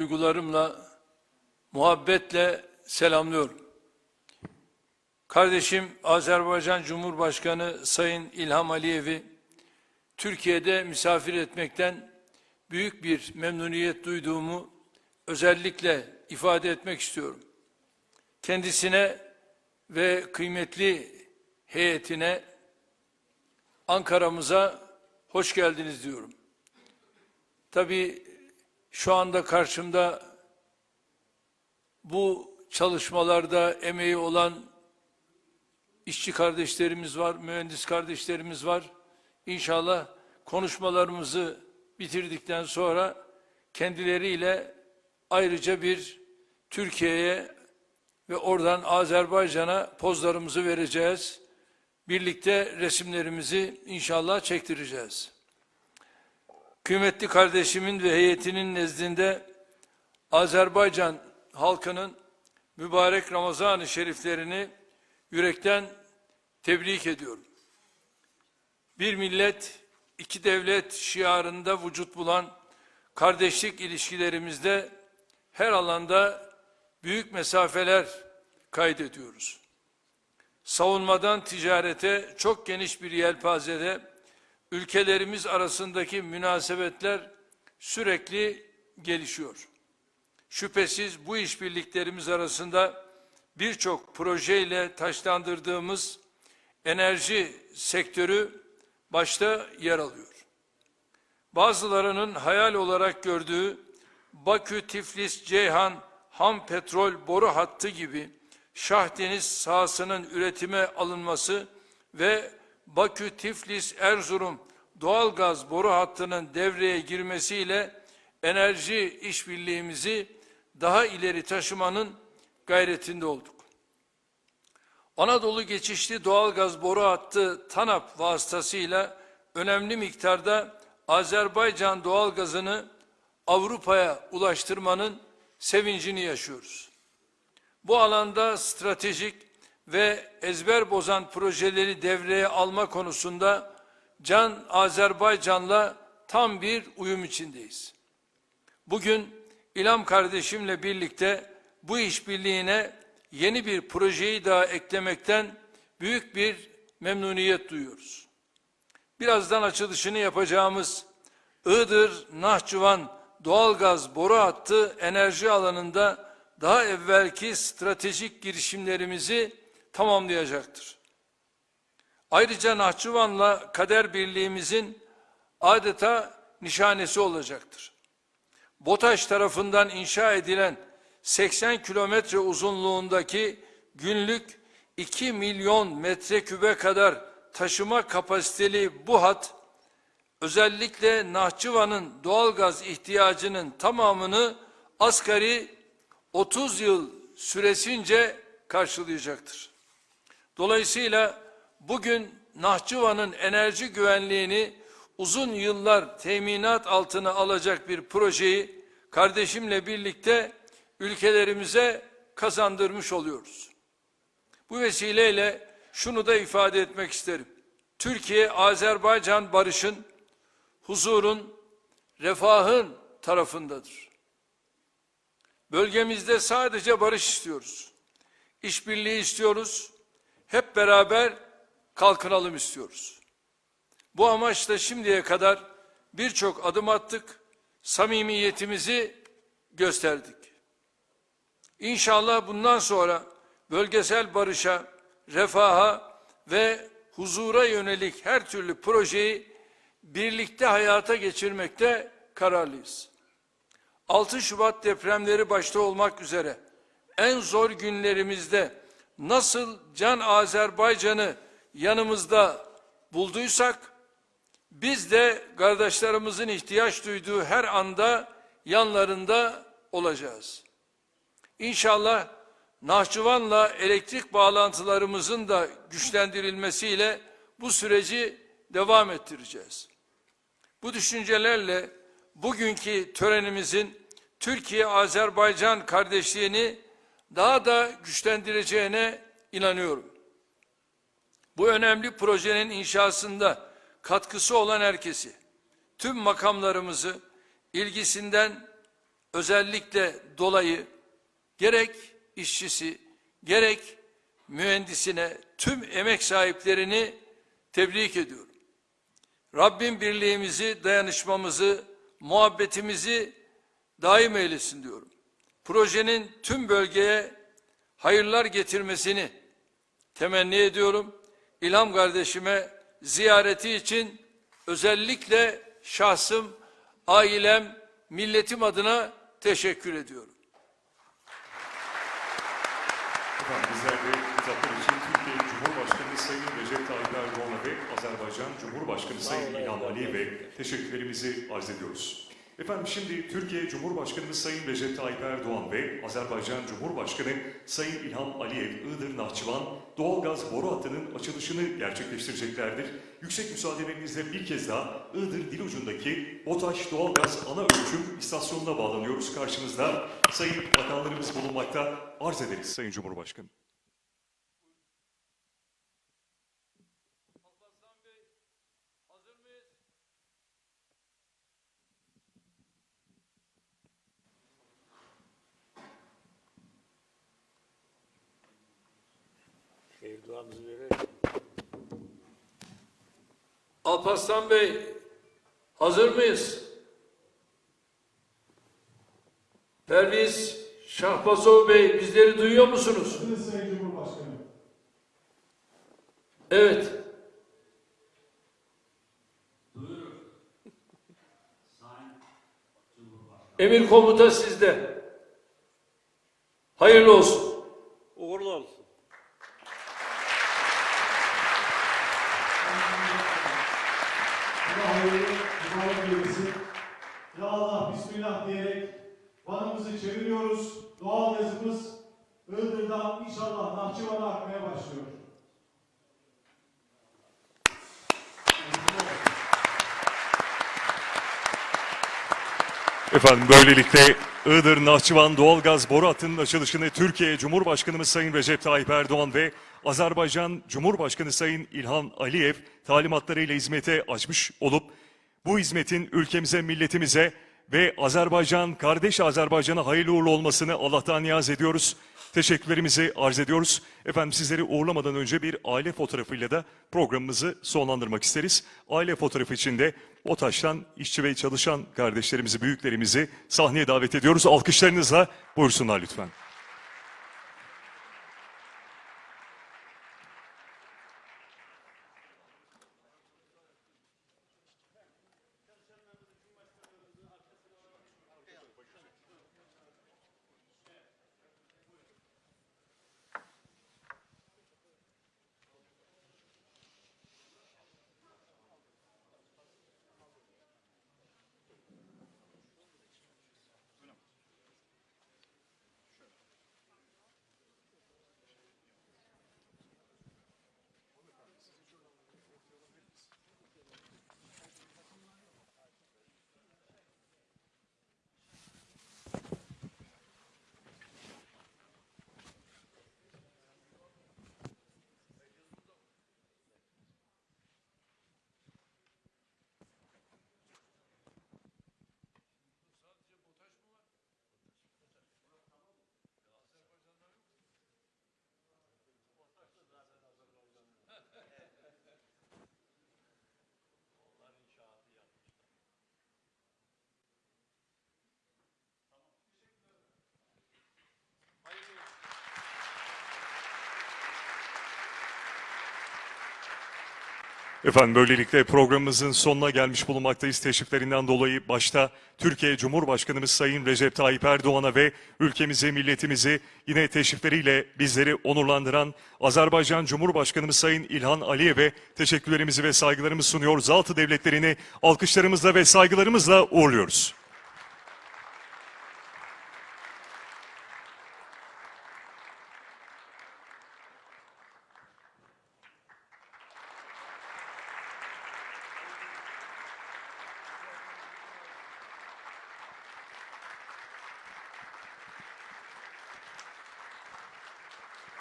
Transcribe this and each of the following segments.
duygularımla, muhabbetle selamlıyorum. Kardeşim Azerbaycan Cumhurbaşkanı Sayın İlham Aliyev'i Türkiye'de misafir etmekten büyük bir memnuniyet duyduğumu özellikle ifade etmek istiyorum. Kendisine ve kıymetli heyetine Ankara'mıza hoş geldiniz diyorum. Tabii şu anda karşımda bu çalışmalarda emeği olan işçi kardeşlerimiz var, mühendis kardeşlerimiz var. İnşallah konuşmalarımızı bitirdikten sonra kendileriyle ayrıca bir Türkiye'ye ve oradan Azerbaycan'a pozlarımızı vereceğiz. Birlikte resimlerimizi inşallah çektireceğiz. Kıymetli kardeşimin ve heyetinin nezdinde Azerbaycan halkının mübarek Ramazan-ı Şeriflerini yürekten tebrik ediyorum. Bir millet, iki devlet şiarında vücut bulan kardeşlik ilişkilerimizde her alanda büyük mesafeler kaydediyoruz. Savunmadan ticarete çok geniş bir yelpazede ülkelerimiz arasındaki münasebetler sürekli gelişiyor. Şüphesiz bu işbirliklerimiz arasında birçok projeyle taşlandırdığımız enerji sektörü başta yer alıyor. Bazılarının hayal olarak gördüğü Bakü, Tiflis, Ceyhan, ham petrol boru hattı gibi Şahdeniz sahasının üretime alınması ve Bakü, Tiflis, Erzurum doğalgaz boru hattının devreye girmesiyle enerji işbirliğimizi daha ileri taşımanın gayretinde olduk. Anadolu geçişli doğalgaz boru hattı TANAP vasıtasıyla önemli miktarda Azerbaycan doğalgazını Avrupa'ya ulaştırmanın sevincini yaşıyoruz. Bu alanda stratejik ve ezber bozan projeleri devreye alma konusunda Can Azerbaycan'la tam bir uyum içindeyiz. Bugün İlham kardeşimle birlikte bu işbirliğine yeni bir projeyi daha eklemekten büyük bir memnuniyet duyuyoruz. Birazdan açılışını yapacağımız Iğdır Nahçıvan doğalgaz boru hattı enerji alanında daha evvelki stratejik girişimlerimizi tamamlayacaktır. Ayrıca Nahçıvan'la kader birliğimizin adeta nişanesi olacaktır. BOTAŞ tarafından inşa edilen 80 kilometre uzunluğundaki günlük 2 milyon metrekübe kadar taşıma kapasiteli bu hat özellikle Nahçıvan'ın doğalgaz ihtiyacının tamamını asgari 30 yıl süresince karşılayacaktır. Dolayısıyla bugün Nahçıvan'ın enerji güvenliğini uzun yıllar teminat altına alacak bir projeyi kardeşimle birlikte ülkelerimize kazandırmış oluyoruz. Bu vesileyle şunu da ifade etmek isterim. Türkiye, Azerbaycan barışın, huzurun, refahın tarafındadır. Bölgemizde sadece barış istiyoruz. İşbirliği istiyoruz. Hep beraber kalkınalım istiyoruz. Bu amaçla şimdiye kadar birçok adım attık. Samimiyetimizi gösterdik. İnşallah bundan sonra bölgesel barışa, refaha ve huzura yönelik her türlü projeyi birlikte hayata geçirmekte kararlıyız. 6 Şubat depremleri başta olmak üzere en zor günlerimizde nasıl Can Azerbaycan'ı yanımızda bulduysak biz de kardeşlerimizin ihtiyaç duyduğu her anda yanlarında olacağız. İnşallah Nahçıvan'la elektrik bağlantılarımızın da güçlendirilmesiyle bu süreci devam ettireceğiz. Bu düşüncelerle bugünkü törenimizin Türkiye-Azerbaycan kardeşliğini daha da güçlendireceğine inanıyorum. Bu önemli projenin inşasında katkısı olan herkesi, tüm makamlarımızı ilgisinden özellikle dolayı gerek işçisi gerek mühendisine tüm emek sahiplerini tebrik ediyorum. Rabbim birliğimizi, dayanışmamızı, muhabbetimizi daim eylesin diyorum. Projenin tüm bölgeye hayırlar getirmesini temenni ediyorum. İlham kardeşime ziyareti için özellikle şahsım, ailem, milletim adına teşekkür ediyorum. Bizler de kitaplar için Türkiye Cumhurbaşkanı Sayın Recep Tayyip Erdoğan'a ve Azerbaycan Cumhurbaşkanı Sayın İlham Aliyev'e teşekkürlerimizi arz ediyoruz. Efendim şimdi Türkiye Cumhurbaşkanı Sayın Recep Tayyip Erdoğan ve Azerbaycan Cumhurbaşkanı Sayın İlham Aliyev, Iğdır Nahçıvan doğalgaz boru hattının açılışını gerçekleştireceklerdir. Yüksek müsaadenizle bir kez daha Iğdır Dilucu'ndaki BOTAŞ doğalgaz ana ölçüm istasyonuna bağlanıyoruz. Karşımızda Sayın Bakanlarımız bulunmakta. Arz ederiz Sayın Cumhurbaşkanı. Şehir duamızı verelim. Alparslan Bey, hazır mıyız? Perviz Şahbazov Bey, bizleri duyuyor musunuz? Sayın Sayın Cumhurbaşkanı. Evet. Emir komuta sizde. Hayırlı olsun. Uğurlu olsun. Allah hayırlı, mübarek eylesin. Ya Allah, Bismillah diyerek vanımızı çeviriyoruz. Doğal gazımız Iğdır'dan inşallah Nahçıvan'a akmaya başlıyor. Efendim böylelikle Iğdır Nahçıvan doğalgaz boru hattının açılışını Türkiye Cumhurbaşkanımız Sayın Recep Tayyip Erdoğan ve Azerbaycan Cumhurbaşkanı Sayın İlhan Aliyev talimatlarıyla hizmete açmış olup bu hizmetin ülkemize, milletimize ve Azerbaycan, kardeş Azerbaycan'a hayırlı uğurlu olmasını Allah'tan niyaz ediyoruz. Teşekkürlerimizi arz ediyoruz. Efendim sizleri uğurlamadan önce bir aile fotoğrafıyla da programımızı sonlandırmak isteriz. Aile fotoğrafı için de OTAŞ'tan işçi ve çalışan kardeşlerimizi, büyüklerimizi sahneye davet ediyoruz. Alkışlarınızla buyursunlar lütfen. Efendim böylelikle programımızın sonuna gelmiş bulunmaktayız. Teşriflerinden dolayı başta Türkiye Cumhurbaşkanımız Sayın Recep Tayyip Erdoğan'a ve ülkemizi, milletimizi yine teşrifleriyle bizleri onurlandıran Azerbaycan Cumhurbaşkanımız Sayın İlhan Aliyev'e teşekkürlerimizi ve saygılarımızı sunuyor. Zaltı devletlerini alkışlarımızla ve saygılarımızla uğurluyoruz.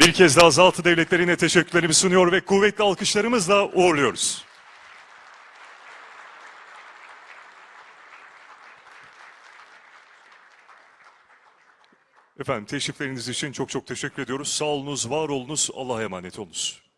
Bir kez daha Zaltı devletlerine teşekkürlerimi sunuyor ve kuvvetli alkışlarımızla uğurluyoruz. Efendim teşrifleriniz için çok çok teşekkür ediyoruz. Sağ olunuz, var olunuz, Allah'a emanet olunuz.